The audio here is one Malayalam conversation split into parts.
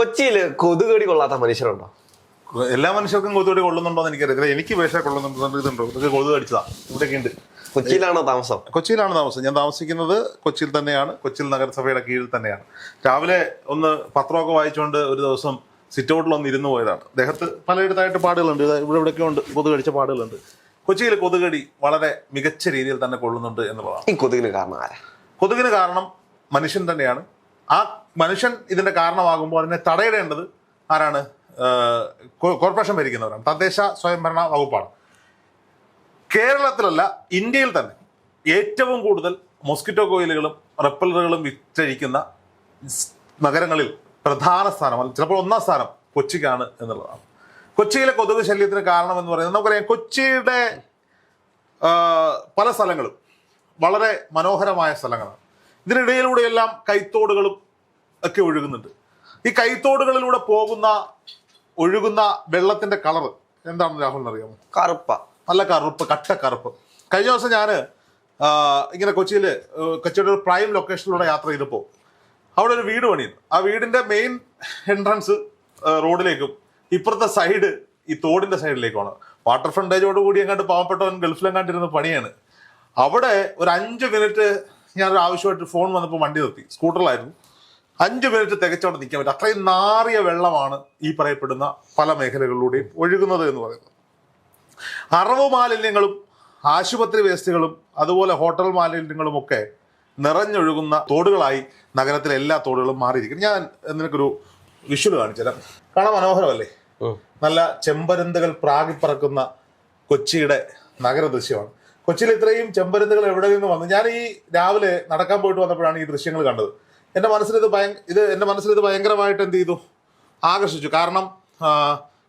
കൊച്ചിയിൽ കൊതുകടി കൊള്ളാത്ത മനുഷ്യരുണ്ടോ? എല്ലാ മനുഷ്യർക്കും കൊതുകടി കൊള്ളുന്നുണ്ടോ എന്ന് എനിക്കറിയത്തില്ല എനിക്ക് പക്ഷേ കൊള്ളുന്നുണ്ടോ ഇതുണ്ടോ. ഇതൊക്കെ കൊതുക് അടിച്ചതാ ഇവിടെയൊക്കെ ഉണ്ട്. കൊച്ചിയിലാണോ താമസം? കൊച്ചിയിലാണ് താമസം. ഞാൻ താമസിക്കുന്നത് കൊച്ചിയിൽ തന്നെയാണ്. കൊച്ചിയിൽ നഗരസഭയുടെ കീഴിൽ തന്നെയാണ്. രാവിലെ ഒന്ന് പത്രമൊക്കെ വായിച്ചുകൊണ്ട് ഒരു ദിവസം സിറ്റ് ഔട്ടിൽ ഒന്ന് ഇരുന്ന് പോയതാണ്. ദേഹത്ത് പലയിടത്തായിട്ട് പാടുകളുണ്ട്. ഇവിടെ ഇവിടെയൊക്കെ ഉണ്ട്. കൊതുക് അടിച്ച പാടുകളുണ്ട്. കൊച്ചിയിൽ കൊതുകടി വളരെ മികച്ച രീതിയിൽ തന്നെ കൊള്ളുന്നുണ്ട് എന്നുള്ളതാണ്. ഈ കൊതുകിന് കാരണം ആരാ? കൊതുകിന് കാരണം മനുഷ്യൻ തന്നെയാണ്. ആ മനുഷ്യൻ ഇതിന്റെ കാരണമാകുമ്പോൾ അതിനെ തടയിടേണ്ടത് ആരാണ്? കോർപ്പറേഷൻ ഭരിക്കുന്നവരാണ്. തദ്ദേശ സ്വയംഭരണ വകുപ്പാണ്. കേരളത്തിലല്ല ഇന്ത്യയിൽ തന്നെ ഏറ്റവും കൂടുതൽ മോസ്കിറ്റോ കോയിലുകളും റെപ്പലറുകളും വിറ്റഴിക്കുന്ന നഗരങ്ങളിൽ പ്രധാന സ്ഥാനം ചിലപ്പോൾ ഒന്നാം സ്ഥാനം കൊച്ചിക്കാണ് എന്നുള്ളതാണ്. കൊച്ചിയിലെ കൊതുക് ശല്യത്തിന് കാരണം എന്ന് പറയുന്നത് നമുക്കറിയാം കൊച്ചിയുടെ പല സ്ഥലങ്ങളും വളരെ മനോഹരമായ സ്ഥലങ്ങളാണ്. ഇതിനിടയിലൂടെയെല്ലാം കൈത്തോടുകളും ഒക്കെ ഒഴുകുന്നുണ്ട്. ഈ കൈത്തോടുകളിലൂടെ പോകുന്ന ഒഴുകുന്ന വെള്ളത്തിന്റെ കളർ എന്താണെന്ന് രാഹുലിന് അറിയാമോ? കറുപ്പ. നല്ല കറുപ്പ് കട്ട കറുപ്പ്. കഴിഞ്ഞ ദിവസം ഞാൻ ഇങ്ങനെ കൊച്ചിയിൽ കൊച്ചിയുടെ ഒരു പ്രൈം ലൊക്കേഷനിലൂടെ യാത്ര ചെയ്തപ്പോൾ അവിടെ ഒരു വീട് പണിയുന്നു. ആ വീടിന്റെ മെയിൻ എൻട്രൻസ് റോഡിലേക്കും ഇപ്പുറത്തെ സൈഡ് ഈ തോടിന്റെ സൈഡിലേക്കുമാണ് വാട്ടർ ഫ്രണ്ടേജോട് കൂടി എങ്ങാണ്ട് പാവപ്പെട്ടവൻ ഗൾഫിലെങ്ങാണ്ടിരുന്ന പണിയാണ്. അവിടെ ഒരു അഞ്ച് മിനിറ്റ് ഞാനൊരു ആവശ്യമായിട്ട് ഫോൺ വന്നപ്പോൾ വണ്ടി നിർത്തി. സ്കൂട്ടറിലായിരുന്നു അഞ്ച് മിനിറ്റ് തികച്ചോണ്ട് നിൽക്കാൻ പറ്റും. അത്രയും നാറിയ വെള്ളമാണ് ഈ പറയപ്പെടുന്ന പല മേഖലകളിലൂടെയും ഒഴുകുന്നത് എന്ന് പറയുന്നത്. അറവ് മാലിന്യങ്ങളും ആശുപത്രി വേസ്റ്റുകളും അതുപോലെ ഹോട്ടൽ മാലിന്യങ്ങളും ഒക്കെ നിറഞ്ഞൊഴുകുന്ന തോടുകളായി നഗരത്തിലെ എല്ലാ തോടുകളും മാറിയിരിക്കുന്നു. ഞാൻ നിനക്കൊരു വിഷ്വൽ കാണിച്ചുതരാം കാണാൻ മനോഹരമല്ലേ. നല്ല ചെമ്പരന്തുകൾ പ്രാഗിപ്പറക്കുന്ന കൊച്ചിയുടെ നഗര ദൃശ്യമാണ് കൊച്ചിയിൽ ഇത്രയും ചെമ്പരന്തുകൾ എവിടെ നിന്ന് വന്നു? ഞാൻ ഈ രാവിലെ നടക്കാൻ പോയിട്ട് വന്നപ്പോഴാണ് ഈ ദൃശ്യങ്ങൾ കണ്ടത്. എന്റെ മനസ്സിൽ ഇത് ഭയ ഇത് എന്റെ മനസ്സിൽ ഇത് ഭയങ്കരമായിട്ട് എന്ത് ചെയ്തു? ആകർഷിച്ചു. കാരണം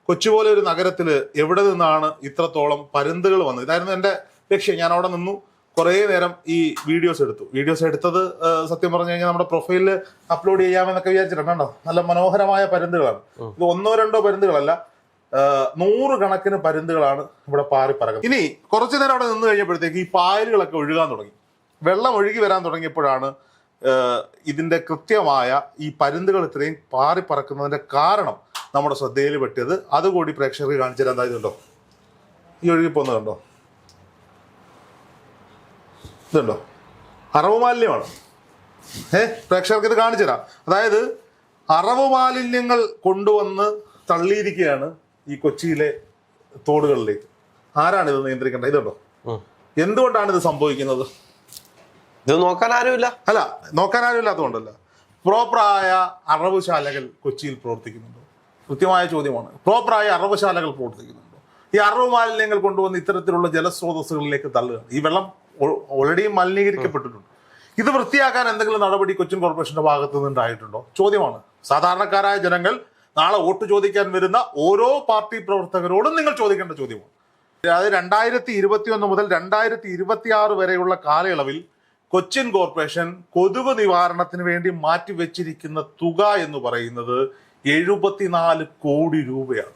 കൊച്ചു പോലെ ഒരു നഗരത്തിൽ എവിടെ നിന്നാണ് ഇത്രത്തോളം പരുന്തുകൾ വന്നത്? ഇതായിരുന്നു എന്റെ ലക്ഷ്യം. ഞാൻ അവിടെ നിന്നു കുറേ നേരം ഈ വീഡിയോസ് എടുത്തു. വീഡിയോസ് എടുത്തത് സത്യം പറഞ്ഞു കഴിഞ്ഞാൽ നമ്മുടെ പ്രൊഫൈലിൽ അപ്ലോഡ് ചെയ്യാമെന്നൊക്കെ വിചാരിച്ചിട്ടുണ്ട്. കേട്ടോ നല്ല മനോഹരമായ പരുന്തുകളാണ്. ഇത് ഒന്നോ രണ്ടോ പരുന്തുകളല്ല നൂറുകണക്കിന് പരുന്തുകളാണ് ഇവിടെ പാറി പറക്കുന്നത്. ഇനി കുറച്ചു നേരം അവിടെ നിന്ന് കഴിഞ്ഞപ്പോഴത്തേക്ക് ഈ പായലുകളൊക്കെ ഒഴുകാൻ തുടങ്ങി. വെള്ളം ഒഴുകി വരാൻ തുടങ്ങിയപ്പോഴാണ് ആ, ഇതിന്റെ കൃത്യമായ ഈ പരുന്തുകൾ ഇത്രയും പാറിപ്പറക്കുന്നതിന്റെ കാരണം നമ്മുടെ ശ്രദ്ധയിൽ പെട്ടിയത്. അതുകൂടി പ്രേക്ഷകർക്ക് കാണിച്ചു തരാൻ ഇതുണ്ടോ? ഈ ഒഴുകി പോകുന്നത് കണ്ടോ? ഇതുണ്ടോ? അറവ് മാലിന്യമാണ് ഏ പ്രേക്ഷകർക്ക് ഇത് കാണിച്ചു തരാം. അതായത് അറവ് മാലിന്യങ്ങൾ കൊണ്ടുവന്ന് തള്ളിയിരിക്കുകയാണ് ഈ കൊച്ചിയിലെ തോടുകളിലേക്ക്. ആരാണ് ഇത് നിയന്ത്രിക്കേണ്ടത്? ഇതുണ്ടോ? എന്തുകൊണ്ടാണ് ഇത് സംഭവിക്കുന്നത്? ഇത് നോക്കാൻ ആരുമില്ല. അല്ല നോക്കാൻ പ്രോപ്പറായ അറവുശാലകൾ കൊച്ചിയിൽ പ്രവർത്തിക്കുന്നുണ്ടോ. കൃത്യമായ ചോദ്യമാണ്. പ്രോപ്പറായ അറവുശാലകൾ പ്രവർത്തിക്കുന്നുണ്ടോ. ഈ അറവ് മാലിന്യങ്ങൾ കൊണ്ടുവന്ന് ഇത്തരത്തിലുള്ള ജലസ്രോതസ്സുകളിലേക്ക് തള്ളുകയാണ്. ഈ വെള്ളം ഓൾറെഡി മലിനീകരിക്കപ്പെട്ടിട്ടുണ്ട്. ഇത് വൃത്തിയാക്കാൻ എന്തെങ്കിലും നടപടി കൊച്ചിൻ കോർപ്പറേഷന്റെ ഭാഗത്തു നിന്നുണ്ടായിട്ടുണ്ടോ ചോദ്യമാണ്. സാധാരണക്കാരായ ജനങ്ങൾ നാളെ വോട്ട് ചോദിക്കാൻ വരുന്ന ഓരോ പാർട്ടി പ്രവർത്തകരോടും നിങ്ങൾ ചോദിക്കേണ്ട ചോദ്യമാണ്. അതായത് രണ്ടായിരത്തി ഇരുപത്തി ഒന്ന് മുതൽ രണ്ടായിരത്തി ഇരുപത്തി ആറ് വരെയുള്ള കാലയളവിൽ കൊച്ചിൻ കോർപ്പറേഷൻ കൊതുക് നിവാരണത്തിന് വേണ്ടി മാറ്റിവെച്ചിരിക്കുന്ന തുക എന്ന് പറയുന്നത് എഴുപത്തിനാല് കോടി രൂപയാണ്.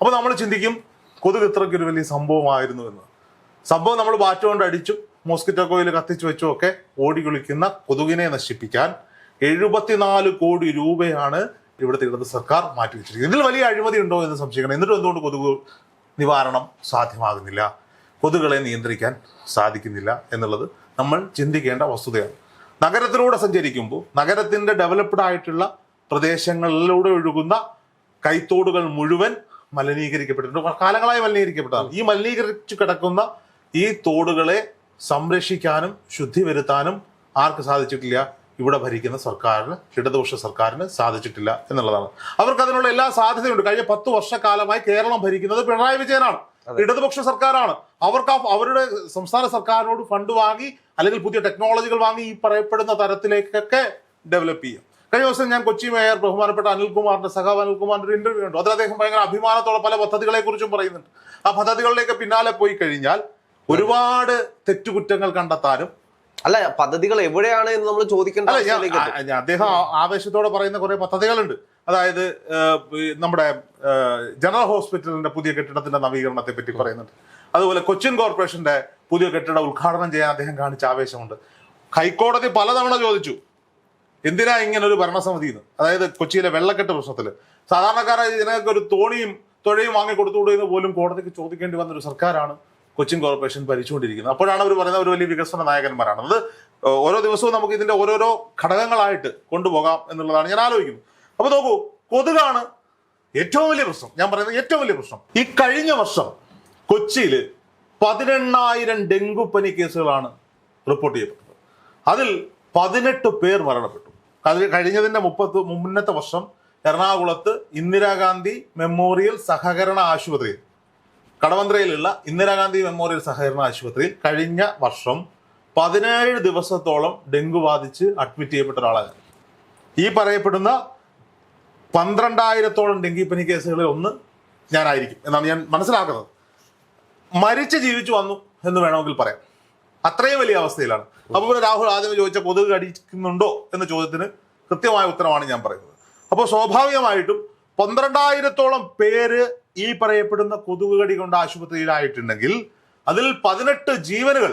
അപ്പോൾ നമ്മൾ ചിന്തിക്കും കൊതുക് ഇത്രയ്ക്ക് ഒരു വലിയ സംഭവമായിരുന്നു എന്ന്. സംഭവം നമ്മൾ ബാറ്റ് കൊണ്ട് അടിച്ചു മോസ്കിറ്റോ കോയിൽ കത്തിച്ചു വെച്ചും ഒക്കെ. ഓടി കുളിക്കുന്ന കൊതുകിനെ നശിപ്പിക്കാൻ എഴുപത്തിനാല് കോടി രൂപയാണ് ഇവിടുത്തെ ഇടത് സർക്കാർ മാറ്റിവെച്ചിരിക്കുന്നത്. ഇതിൽ വലിയ അഴിമതി ഉണ്ടോ എന്ന് സംശയിക്കണം. എന്നിട്ടും എന്തുകൊണ്ട് കൊതുക് നിവാരണം സാധ്യമാകുന്നില്ല? കൊതുകുകളെ നിയന്ത്രിക്കാൻ സാധിക്കുന്നില്ല എന്നുള്ളത് നമ്മൾ ചിന്തിക്കേണ്ട വസ്തുതയാണ്. നഗരത്തിലൂടെ സഞ്ചരിക്കുമ്പോൾ നഗരത്തിന്റെ ഡെവലപ്ഡ് ആയിട്ടുള്ള പ്രദേശങ്ങളിലൂടെ ഒഴുകുന്ന കൈത്തോടുകൾ മുഴുവൻ മലിനീകരിക്കപ്പെട്ടിട്ടുണ്ട്. കാലങ്ങളായി മലിനീകരിക്കപ്പെട്ടതാണ് ഈ മലിനീകരിച്ചു കിടക്കുന്ന ഈ തോടുകളെ സംരക്ഷിക്കാനും ശുദ്ധി വരുത്താനും ആർക്ക് സാധിച്ചിട്ടില്ല? ഇവിടെ ഭരിക്കുന്ന സർക്കാരിന് ഇടതുപക്ഷ സർക്കാരിന് സാധിച്ചിട്ടില്ല എന്നുള്ളതാണ്. അവർക്ക് അതിനുള്ള എല്ലാ സാധ്യതയുണ്ട്. കഴിഞ്ഞ പത്ത് വർഷക്കാലമായി കേരളം ഭരിക്കുന്നത് പിണറായി വിജയനാണ്. ഇടതുപക്ഷ സർക്കാരാണ്. അവർക്ക് അവരുടെ സംസ്ഥാന സർക്കാരിനോട് ഫണ്ട് വാങ്ങി അല്ലെങ്കിൽ പുതിയ ടെക്നോളജികൾ വാങ്ങി ഈ പറയപ്പെടുന്ന തരത്തിലേക്കൊക്കെ ഡെവലപ്പ് ചെയ്യും. കഴിഞ്ഞ ദിവസം ഞാൻ കൊച്ചി മേയർ ബഹുമാനപ്പെട്ട അനിൽകുമാറിന്റെ സഖാവ് അനിൽകുമാറിന്റെ ഒരു ഇന്റർവ്യൂ ഉണ്ട് അതിൽ അദ്ദേഹം ഭയങ്കര അഭിമാനത്തോടെ പല പദ്ധതികളെ കുറിച്ചും പറയുന്നുണ്ട്. ആ പദ്ധതികളിലേക്ക് പിന്നാലെ പോയി കഴിഞ്ഞാൽ ഒരുപാട് തെറ്റുകുറ്റങ്ങൾ കണ്ടെത്താനും അല്ല പദ്ധതികൾ എവിടെയാണ് എന്ന് നമ്മൾ ചോദിക്കേണ്ട അദ്ദേഹം ആവേശത്തോടെ പറയുന്ന കുറെ പദ്ധതികളുണ്ട്. അതായത് നമ്മുടെ ജനറൽ ഹോസ്പിറ്റലിന്റെ പുതിയ കെട്ടിടത്തിന്റെ നവീകരണത്തെ പറ്റി പറയുന്നുണ്ട്. അതുപോലെ കൊച്ചിൻ കോർപ്പറേഷന്റെ പുതിയ കെട്ടിടം ഉദ്ഘാടനം ചെയ്യാൻ അദ്ദേഹം കാണിച്ച ആവേശമുണ്ട്. ഹൈക്കോടതി പലതവണ ചോദിച്ചു എന്തിനാ ഇങ്ങനെ ഒരു ഭരണസമിതി എന്ന് അതായത് കൊച്ചിയിലെ വെള്ളക്കെട്ട് പ്രശ്നത്തിൽ സാധാരണക്കാരായ ജനങ്ങൾക്ക് ഒരു തോണിയും തുഴയും വാങ്ങി എന്ന് പോലും കോടതിക്ക് ചോദിക്കേണ്ടി വന്ന ഒരു സർക്കാരാണ് കൊച്ചിൻ കോർപ്പറേഷൻ ഭരിച്ചുകൊണ്ടിരിക്കുന്നത്. അപ്പോഴാണ് അവർ പറയുന്നത് ഒരു വലിയ വികസന നായകന്മാരാണ്. അത് ഓരോ ദിവസവും നമുക്ക് ഇതിന്റെ ഓരോരോ ഘടകങ്ങളായിട്ട് കൊണ്ടുപോകാം എന്നുള്ളതാണ് ഞാൻ ആലോചിക്കുന്നത്. അപ്പൊ നോക്കൂ കൊതുകാണ് ഏറ്റവും വലിയ പ്രശ്നം. ഞാൻ പറയുന്നത് ഏറ്റവും വലിയ പ്രശ്നം. ഈ കഴിഞ്ഞ വർഷം കൊച്ചിയിൽ പതിനെണ്ണായിരം ഡെങ്കുപ്പനി കേസുകളാണ് റിപ്പോർട്ട് ചെയ്യപ്പെട്ടത്. അതിൽ പതിനെട്ട് പേർ മരണപ്പെട്ടു. അതിൽ കഴിഞ്ഞതിന്റെ മുപ്പത്ത് മുന്നത്തെ വർഷം എറണാകുളത്ത് ഇന്ദിരാഗാന്ധി മെമ്മോറിയൽ സഹകരണ ആശുപത്രി കടവന്ത്രയിലുള്ള ഇന്ദിരാഗാന്ധി മെമ്മോറിയൽ സഹകരണ ആശുപത്രിയിൽ കഴിഞ്ഞ വർഷം പതിനേഴ് ദിവസത്തോളം ഡെങ്കു ബാധിച്ച് അഡ്മിറ്റ് ചെയ്യപ്പെട്ട ഒരാളായിരുന്നു. ഈ പറയപ്പെടുന്ന പന്ത്രണ്ടായിരത്തോളം ഡെങ്കിപ്പനി കേസുകളിൽ ഒന്ന് ഞാനായിരിക്കും എന്നാണ് ഞാൻ മനസ്സിലാക്കുന്നത്. മരിച്ച് ജീവിച്ചു വന്നു എന്ന് വേണമെങ്കിൽ പറയാം. അത്രയും വലിയ അവസ്ഥയിലാണ്. അപ്പോൾ പിന്നെ രാഹുൽ ആദ്യം ചോദിച്ച കൊതുക് കടിക്കുന്നുണ്ടോ എന്ന ചോദ്യത്തിന് കൃത്യമായ ഉത്തരമാണ് ഞാൻ പറയുന്നത്. അപ്പോൾ സ്വാഭാവികമായിട്ടും പന്ത്രണ്ടായിരത്തോളം പേര് ഈ പറയപ്പെടുന്ന കൊതുക് കടി കൊണ്ട് ആശുപത്രിയിലായിട്ടുണ്ടെങ്കിൽ അതിൽ പതിനെട്ട് ജീവനുകൾ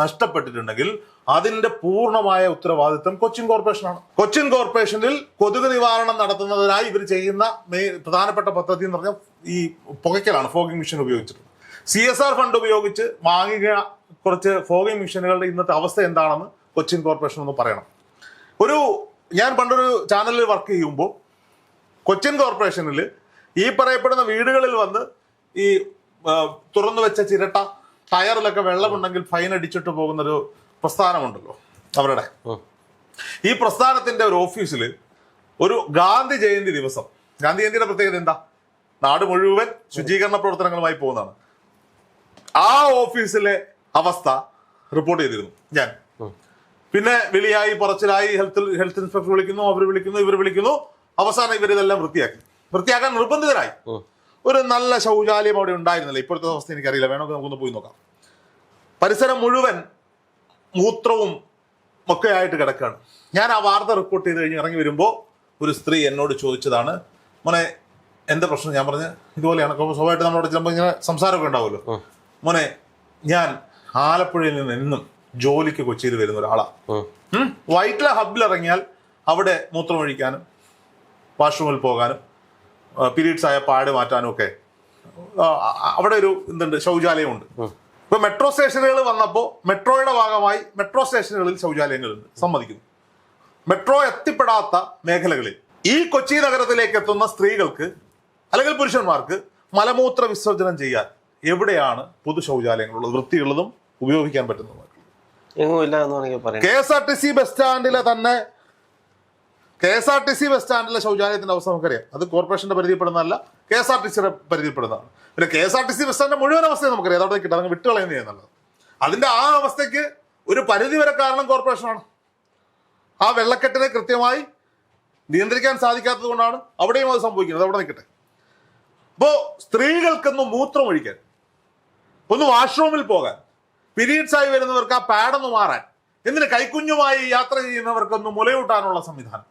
നഷ്ടപ്പെട്ടിട്ടുണ്ടെങ്കിൽ അതിന്റെ പൂർണമായ ഉത്തരവാദിത്വം കൊച്ചിൻ കോർപ്പറേഷനാണ്. കൊച്ചിൻ കോർപ്പറേഷനിൽ കൊതുക് നിവാരണം നടത്തുന്നതിനായി ഇവർ ചെയ്യുന്ന പ്രധാനപ്പെട്ട പദ്ധതി എന്ന് പറഞ്ഞാൽ ഈ പുകയ്ക്കലാണ് ഫോഗിംഗ് മിഷൻ ഉപയോഗിച്ചിട്ടുള്ളത്. സി എസ് ആർ ഫണ്ട് ഉപയോഗിച്ച് വാങ്ങിയ കുറച്ച് ഫോഗിംഗ് മിഷനുകളുടെ ഇന്നത്തെ അവസ്ഥ എന്താണെന്ന് കൊച്ചിൻ കോർപ്പറേഷൻ ഒന്ന് പറയണം. ഒരു ഞാൻ പണ്ടൊരു ചാനലിൽ വർക്ക് ചെയ്യുമ്പോൾ കൊച്ചിൻ കോർപ്പറേഷനിൽ ഈ പറയപ്പെടുന്ന വീടുകളിൽ വന്ന് ഈ തുറന്നു വെച്ച ചിരട്ട ടയറിലൊക്കെ വെള്ളമുണ്ടെങ്കിൽ ഫൈൻ അടിച്ചിട്ട് പോകുന്നൊരു പ്രസ്ഥാനമുണ്ടല്ലോ അവരുടെ. ഈ പ്രസ്ഥാനത്തിന്റെ ഒരു ഓഫീസിൽ ഒരു ഗാന്ധി ജയന്തി ദിവസം. ഗാന്ധി ജയന്തിയുടെ പ്രത്യേകത എന്താ? നാട് മുഴുവൻ ശുചീകരണ പ്രവർത്തനങ്ങളുമായി പോകുന്നതാണ്. ആ ഓഫീസിലെ അവസ്ഥ റിപ്പോർട്ട് ചെയ്തിരുന്നു ഞാൻ. പിന്നെ വിളിയായി പറച്ചിലായി ഹെൽത്ത് ഹെൽത്ത് ഇൻസ്പെക്ടർ വിളിക്കുന്നു അവർ വിളിക്കുന്നു ഇവർ വിളിക്കുന്നു. അവസാനം ഇവർ ഇതെല്ലാം വൃത്തിയാക്കി. വൃത്തിയാക്കാൻ നിർബന്ധിതരായി. ഒരു നല്ല ശൗചാലയം അവിടെ ഉണ്ടായിരുന്നില്ല. ഇപ്പോഴത്തെ അവസ്ഥ എനിക്കറിയില്ല. വേണമെങ്കിൽ നമുക്കൊന്ന് പോയി നോക്കാം. പരിസരം മുഴുവൻ മൂത്രവും ഒക്കെ ആയിട്ട് കിടക്കുകയാണ്. ഞാൻ ആ വാർത്ത റിപ്പോർട്ട് ചെയ്ത് കഴിഞ്ഞ് ഇറങ്ങി വരുമ്പോൾ ഒരു സ്ത്രീ എന്നോട് ചോദിച്ചതാണ് മോനെ എന്താ പ്രശ്നം? ഞാൻ പറഞ്ഞ് ഇതുപോലെയാണ്. അപ്പോൾ സ്വാഭാവികമായിട്ട് നമ്മളോട് ചിലപ്പോൾ ഇങ്ങനെ സംസാരമൊക്കെ ഉണ്ടാവുമല്ലോ. മോനെ ഞാൻ ആലപ്പുഴയിൽ നിന്ന് എന്നും ജോലിക്ക് കൊച്ചിയിൽ വരുന്ന ഒരാളാണ്. വൈറ്റില ഹബിൽ ഇറങ്ങിയാൽ അവിടെ മൂത്രമൊഴിക്കാനും വാഷ്റൂമിൽ പോകാനും പീരീഡ്സ് ആയ പാട് മാറ്റാനും ഒക്കെ അവിടെ ഒരു എന്തുണ്ട് ശൗചാലയമുണ്ട്. ഇപ്പൊ മെട്രോ സ്റ്റേഷനുകൾ വന്നപ്പോൾ മെട്രോയുടെ ഭാഗമായി മെട്രോ സ്റ്റേഷനുകളിൽ ശൗചാലയങ്ങളുണ്ട് സമ്മതിക്കുന്നു. മെട്രോ എത്തിപ്പെടാത്ത മേഖലകളിൽ ഈ കൊച്ചി നഗരത്തിലേക്ക് എത്തുന്ന സ്ത്രീകൾക്ക് അല്ലെങ്കിൽ പുരുഷന്മാർക്ക് മലമൂത്ര വിസർജനം ചെയ്യാൻ എവിടെയാണ് പൊതു ശൗചാലയങ്ങളുള്ളത് വൃത്തിയുള്ളതും ഉപയോഗിക്കാൻ പറ്റുന്നതും? എങ്ങും എന്ന് വേണമെങ്കിൽ പറയാം. K S R T C bus സ്റ്റാൻഡിലെ തന്നെ K S R T C bus സ്റ്റാൻഡിലെ ശൗചാലയത്തിന്റെ അവസ്ഥ നമുക്കറിയാം. അത് കോർപ്പറേഷന്റെ പരിധിപ്പെടുന്നതല്ല കെ എസ് ആർ ടി സിയുടെ പരിധിപ്പെടുന്നതാണ് പിന്നെ K S R T C bus സ്റ്റാൻഡിന്റെ മുഴുവൻ അവസ്ഥയെ നമുക്കറിയാം. അതവിടെ കിട്ടും വിട്ടുകളയുന്നത് എന്നുള്ളത്. അതിന്റെ ആ അവസ്ഥയ്ക്ക് ഒരു പരിധി വരെ കാരണം കോർപ്പറേഷനാണ് ആ വെള്ളക്കെട്ടിനെ കൃത്യമായി നിയന്ത്രിക്കാൻ സാധിക്കാത്തത് കൊണ്ടാണ് അവിടെയും അത് സംഭവിക്കുന്നത്. അവിടെ നിൽക്കട്ടെ. അപ്പോ സ്ത്രീകൾക്കൊന്ന് മൂത്രമൊഴിക്കാൻ ഒന്ന് വാഷ്റൂമിൽ പോകാൻ പീരീഡ്സ് ആയി വരുന്നവർക്ക് ആ പാഡൊന്ന് മാറാൻ എന്തിന് കൈക്കുഞ്ഞുമായി യാത്ര ചെയ്യുന്നവർക്കൊന്ന് മുലയൂട്ടാനുള്ള സംവിധാനം.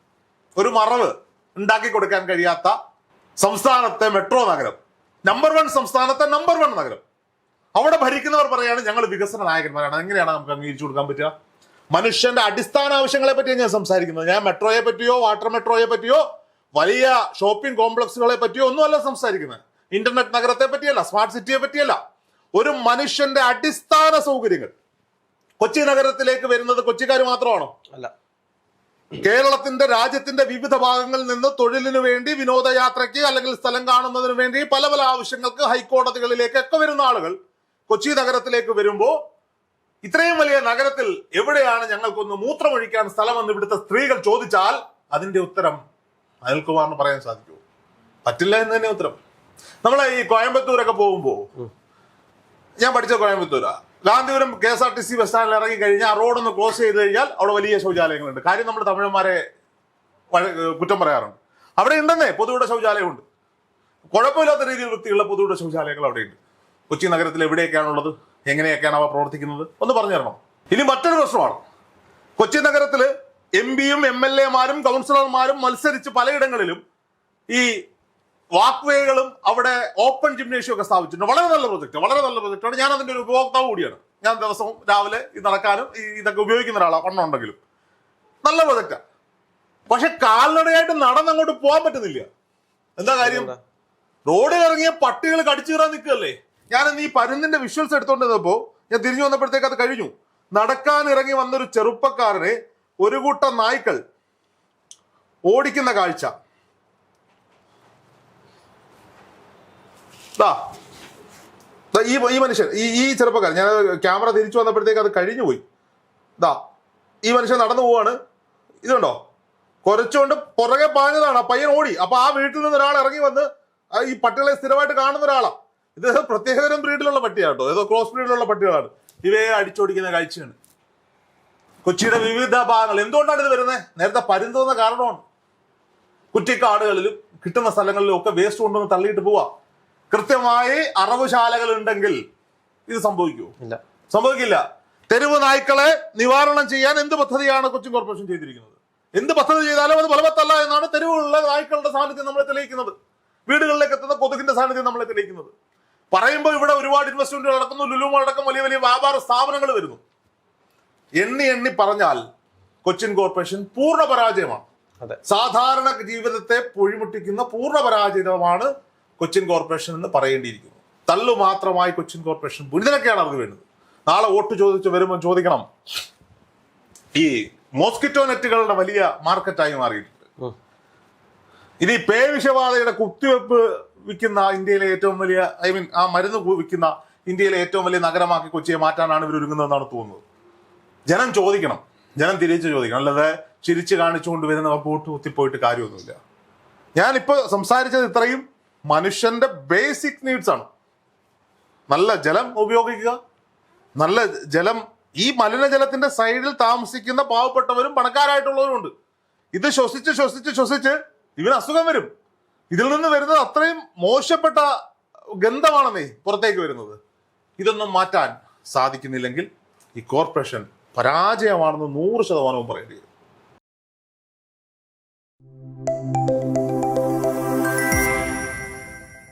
ഒരു മറവ് ഉണ്ടാക്കി കൊടുക്കാൻ കഴിയാത്ത സംസ്ഥാനത്തെ മെട്രോ നഗരം. നമ്പർ വൺ സംസ്ഥാനത്തെ നമ്പർ വൺ നഗരം. അവിടെ ഭരിക്കുന്നവർ പറയാണ് ഞങ്ങൾ വികസന നായകന്മാരാണ്. എങ്ങനെയാണ് നമുക്ക് അംഗീകരിച്ചു കൊടുക്കാൻ പറ്റുക? മനുഷ്യന്റെ അടിസ്ഥാന ആവശ്യങ്ങളെ പറ്റിയാണ് ഞാൻ സംസാരിക്കുന്നത്. ഞാൻ മെട്രോയെ പറ്റിയോ വാട്ടർ മെട്രോയെ പറ്റിയോ വലിയ ഷോപ്പിംഗ് കോംപ്ലക്സുകളെ പറ്റിയോ ഒന്നുമല്ല സംസാരിക്കുന്നത്. ഇന്റർനെറ്റ് നഗരത്തെ പറ്റിയല്ല സ്മാർട്ട് സിറ്റിയെ പറ്റിയല്ല. ഒരു മനുഷ്യന്റെ അടിസ്ഥാന സൗകര്യങ്ങൾ. കൊച്ചി നഗരത്തിലേക്ക് വരുന്നത് കൊച്ചിക്കാർ മാത്രമാണോ? അല്ല. കേരളത്തിന്റെ രാജ്യത്തിന്റെ വിവിധ ഭാഗങ്ങളിൽ നിന്ന് തൊഴിലിനു വേണ്ടി വിനോദയാത്രയ്ക്ക് അല്ലെങ്കിൽ സ്ഥലം കാണുന്നതിന് വേണ്ടി പല പല ആവശ്യങ്ങൾക്ക് ഹൈക്കോടതികളിലേക്കൊക്കെ വരുന്ന ആളുകൾ കൊച്ചി നഗരത്തിലേക്ക് വരുമ്പോൾ ഇത്രയും വലിയ നഗരത്തിൽ എവിടെയാണ് ഞങ്ങൾക്കൊന്ന് മൂത്രമൊഴിക്കാൻ സ്ഥലമെന്ന് ഇവിടുത്തെ സ്ത്രീകൾ ചോദിച്ചാൽ അതിന്റെ ഉത്തരം അനിൽകുമാറിന് പറയാൻ സാധിക്കുമോ പറ്റില്ല എന്ന് തന്നെ ഉത്തരം. നമ്മളെ ഈ കോയമ്പത്തൂരൊക്കെ പോകുമ്പോൾ ഞാൻ പഠിച്ച കോയമ്പത്തൂരാ. Gandhipuram K S R T C bus സ്റ്റാൻഡിൽ ഇറങ്ങി കഴിഞ്ഞാൽ റോഡൊന്ന് ക്ലോസ് ചെയ്ത് കഴിഞ്ഞാൽ അവിടെ വലിയ ശൗചാലയങ്ങളുണ്ട്. കാര്യം നമ്മുടെ തമിഴന്മാരെ കുറ്റം പറയാറുണ്ട്. അവിടെ ഉണ്ടെന്നേ പൊതുവിടെ ശൗചാലയമുണ്ട്. കുഴപ്പമില്ലാത്ത രീതിയിൽ വൃത്തിയുള്ള പൊതുവിടെ ശൗചാലയങ്ങൾ അവിടെയുണ്ട്. കൊച്ചി നഗരത്തിൽ എവിടെയൊക്കെയാണുള്ളത്? എങ്ങനെയൊക്കെയാണ് അവ പ്രവർത്തിക്കുന്നത്? ഒന്ന് പറഞ്ഞു തരണം ഇനി മറ്റൊരു പ്രശ്നമാണ്. കൊച്ചി നഗരത്തിൽ എം പിയും എം എൽ എമാരും കൗൺസിലർമാരും മത്സരിച്ച് പലയിടങ്ങളിലും ഈ വാക്വേകളും അവിടെ ഓപ്പൺ ജിംനേഷ്യം ഒക്കെ സ്ഥാപിച്ചിട്ടുണ്ട്. വളരെ നല്ല പ്രൊജക്റ്റ് വളരെ നല്ല പ്രൊജക്റ്റാണ് ഞാൻ അതിന്റെ ഒരു ഉപഭോക്താവ് കൂടിയാണ്. ഞാൻ ദിവസവും രാവിലെ ഇത് നടക്കാനും ഈ ഇതൊക്കെ ഉപയോഗിക്കുന്ന ഒരാളാണ് ഒന്നുണ്ടെങ്കിലും നല്ല പ്രൊജക്റ്റാണ് പക്ഷെ കാൽനടയായിട്ട് നടന്നങ്ങോട്ട് പോകാൻ പറ്റുന്നില്ല. എന്താ കാര്യം? റോഡിൽ ഇറങ്ങിയ പട്ടികൾ കടിച്ചു കയറാൻ നിൽക്കല്ലേ ഞാൻ ഈ പരുന്നിന്റെ വിഷ്വൽസ് എടുത്തോണ്ടിരുന്നപ്പോ ഞാൻ തിരിഞ്ഞു വന്നപ്പോഴത്തേക്ക് അത് കഴിഞ്ഞു. നടക്കാൻ ഇറങ്ങി വന്നൊരു ചെറുപ്പക്കാരനെ ഒരു കൂട്ടം നായ്ക്കൾ ഓടിക്കുന്ന കാഴ്ച. ദാ, ഈ ഈ മനുഷ്യൻ ഈ ഈ ചെറുപ്പക്കാരൻ ഞാൻ ക്യാമറ തിരിച്ചു വന്നപ്പോഴത്തേക്ക് അത് കഴിഞ്ഞു പോയി. ദാ ഈ മനുഷ്യൻ നടന്നു പോവാണ്. ഇതുണ്ടോ കുറച്ചുകൊണ്ട് പുറകെ പാഞ്ഞതാണ് ആ പയ്യൻ ഓടി. അപ്പൊ ആ വീട്ടിൽ നിന്ന് ഒരാൾ ഇറങ്ങി വന്ന് ഈ പട്ടികളെ സ്ഥിരമായിട്ട് കാണുന്ന ഒരാളാണ് ഇത് പ്രത്യേകതരം ബ്രീഡിലുള്ള പട്ടിയാണ് കേട്ടോ. ഏതോ ക്രോസ് ബ്രീഡിലുള്ള പട്ടികളാണ്. ഇവയെ അടിച്ചോടിക്കുന്ന കാഴ്ചയാണ്. കൊച്ചിയുടെ വിവിധ ഭാഗങ്ങൾ. എന്തുകൊണ്ടാണ് ഇത് വരുന്നത് നേരത്തെ പരുന്തോന്ന കാരണമാണ്. കുറ്റിക്കാടുകളിലും കിട്ടുന്ന സ്ഥലങ്ങളിലും ഒക്കെ വേസ്റ്റ് കൊണ്ടുവന്ന് തള്ളിയിട്ട് പോവാ. കൃത്യമായി അറവുശാലകൾ ഉണ്ടെങ്കിൽ ഇത് സംഭവിക്കുമോ ഇല്ല. സംഭവിക്കില്ല. തെരുവ് നായ്ക്കളെ നിവാരണം ചെയ്യാൻ എന്ത് പദ്ധതിയാണ് കൊച്ചിൻ കോർപ്പറേഷൻ ചെയ്തിരിക്കുന്നത്? എന്ത് പദ്ധതി ചെയ്താലും അത് ഫലവത്തല്ല എന്നാണ് തെരുവിലുള്ള നായ്ക്കളുടെ സാന്നിധ്യം നമ്മളെ തെളിയിക്കുന്നത്. വീടുകളിലേക്ക് എത്തുന്ന കൊതുകിന്റെ സാന്നിധ്യം നമ്മളെ തെളിയിക്കുന്നത്. പറയുമ്പോൾ ഇവിടെ ഒരുപാട് ഇൻവെസ്റ്റ്മെന്റുകൾ നടക്കുന്നു. ലുലുമ അടക്കം വലിയ വലിയ വ്യാപാര സ്ഥാപനങ്ങൾ വരുന്നു. എണ്ണി എണ്ണി പറഞ്ഞാൽ കൊച്ചിൻ കോർപ്പറേഷൻ പൂർണ പരാജയമാണ്. അതെ. സാധാരണ ജീവിതത്തെ പൊഴിമുട്ടിക്കുന്ന പൂർണ പരാജയമാണ് കൊച്ചിൻ കോർപ്പറേഷൻ എന്ന് പറയേണ്ടിയിരിക്കുന്നു. തള്ളു മാത്രമായി കൊച്ചിൻ കോർപ്പറേഷൻ പുനിതനൊക്കെയാണ് അവർക്ക് വേണ്ടത്. നാളെ വോട്ട് ചോദിച്ച് വരുമ്പോൾ ചോദിക്കണം. ഈ മോസ്കിറ്റോ നെറ്റുകളുടെ വലിയ മാർക്കറ്റായി മാറിയിട്ടുണ്ട്. ഇനി പേ വിഷബാധയുടെ കുത്തിവെപ്പ് വിൽക്കുന്ന ഇന്ത്യയിലെ ഏറ്റവും വലിയ ഐ മീൻ ആ മരുന്ന് വിൽക്കുന്ന ഇന്ത്യയിലെ ഏറ്റവും വലിയ നഗരമാക്കി കൊച്ചിയെ മാറ്റാനാണ് ഇവർ ഒരുങ്ങുന്നതെന്നാണ് തോന്നുന്നത്. ജനം ചോദിക്കണം. ജനം തിരിച്ചു ചോദിക്കണം. അല്ലാതെ ചിരിച്ചു കാണിച്ചുകൊണ്ട് വരുന്നവർക്ക് വോട്ട് കുത്തിപ്പോയിട്ട് കാര്യമൊന്നുമില്ല. ഞാനിപ്പോ സംസാരിച്ചത് ഇത്രയും മനുഷ്യന്റെ ബേസിക് നീഡ്സ് ആണ്. നല്ല ജലം ഉപയോഗിക്കുക. നല്ല ജലം ഈ മലിനജലത്തിന്റെ സൈഡിൽ താമസിക്കുന്ന പാവപ്പെട്ടവരും പണക്കാരായിട്ടുള്ളവരും ഉണ്ട്. ഇത് ശ്വസിച്ച് ശ്വസിച്ച് ശ്വസിച്ച് ഇവന് അസുഖം വരും. ഇതിൽ നിന്ന് വരുന്നത് അത്രയും മോശപ്പെട്ട ഗന്ധമാണെന്നേ പുറത്തേക്ക് വരുന്നത്. ഇതൊന്നും മാറ്റാൻ സാധിക്കുന്നില്ലെങ്കിൽ ഈ കോർപ്പറേഷൻ പരാജയമാണെന്ന് നൂറ് ശതമാനവും പറയേണ്ടി